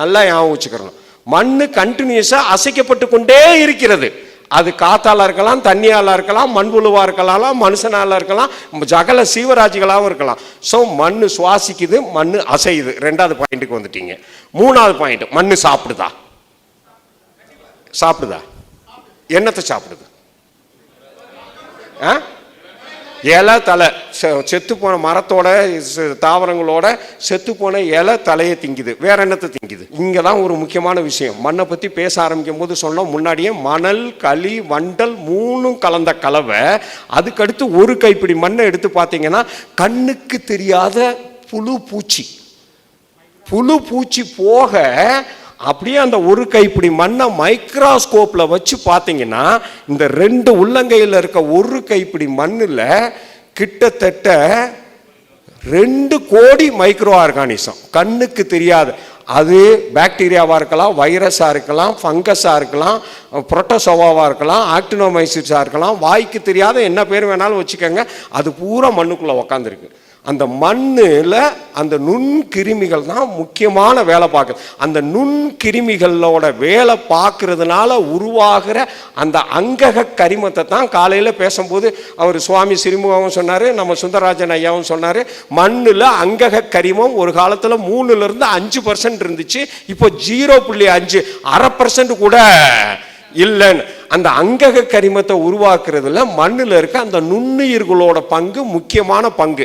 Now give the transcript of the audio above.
நல்லா ஞாபகம் வச்சுக்கிறணும் மண் கண்டினியூஸாக அசைக்கப்பட்டு கொண்டே இருக்கிறது. அது காத்தால இருக்கலாம் தண்ணியால இருக்கலாம் மண்புழுவா இருக்கலாம் மனுஷனால இருக்கலாம் ஜகல சீவராஜிகளாகவும் இருக்கலாம். ஸோ மண் சுவாசிக்குது மண் அசையுது. ரெண்டாவது பாயிண்ட்டுக்கு வந்துட்டீங்க. மூணாவது பாயிண்ட் மண் சாப்பிடுதா? சாப்பிடுதா? என்னத்தை சாப்பிடுது? ஆ? இலை தலை. செ- செத்து போன மரத்தோட தாவரங்களோட செத்து போன இலை தலையை திங்குது. வேற என்னத்தை திங்குது? இங்கே தான் ஒரு முக்கியமான விஷயம். மண்ணை பற்றி பேச ஆரம்பிக்கும் போது சொன்னோம் முன்னாடியே மணல் களி வண்டல் மூணும் கலந்த கலவை. அதுக்கடுத்து ஒரு கைப்பிடி மண்ணை எடுத்து பார்த்தீங்கன்னா கண்ணுக்கு தெரியாத புழு பூச்சி. புழு பூச்சி போக அப்படியே அந்த ஒரு கைப்பிடி மண்ணை மைக்ராஸ்கோப்பில் வச்சு பார்த்தீங்கன்னா இந்த ரெண்டு உள்ளங்கையில் இருக்க ஒரு கைப்பிடி மண்ணில் கிட்டத்தட்ட ரெண்டு கோடி மைக்ரோ ஆர்கானிசம். கண்ணுக்கு தெரியாது. அது பாக்டீரியாவாக இருக்கலாம் வைரஸாக இருக்கலாம் ஃபங்கஸாக இருக்கலாம் புரோட்டோசோவாவாக இருக்கலாம் ஆக்டினோமைசிஸாக இருக்கலாம் வாய்க்கு தெரியாத என்ன பேர் வேணாலும் வச்சுக்கோங்க அது பூரா மண்ணுக்குள்ளே உக்காந்துருக்கு. அந்த மண்ணில் அந்த நுண்கிருமிகள் தான் முக்கியமான வேலை பார்க்குது. அந்த நுண்கிருமிகளோட வேலை பார்க்கறதுனால உருவாகிற அந்த அங்கக கரிமத்தை தான் காலையில் பேசும்போது அவர் சுவாமி சிறுமுகவும் சொன்னார் நம்ம சுந்தரராஜன் ஐயாவும் சொன்னார் மண்ணில் அங்கக கரிமம் ஒரு காலத்தில் மூணுலேருந்து அஞ்சு பர்சன்ட் இருந்துச்சு இப்போ ஜீரோ புள்ளி அஞ்சு அரை பர்சன்ட் கூட இல்லைன்னு. அந்த அங்கக கரிமத்தை உருவாக்குறதுல மண்ணில் இருக்க அந்த நுண்ணுயிர்களோட பங்கு முக்கியமான பங்கு.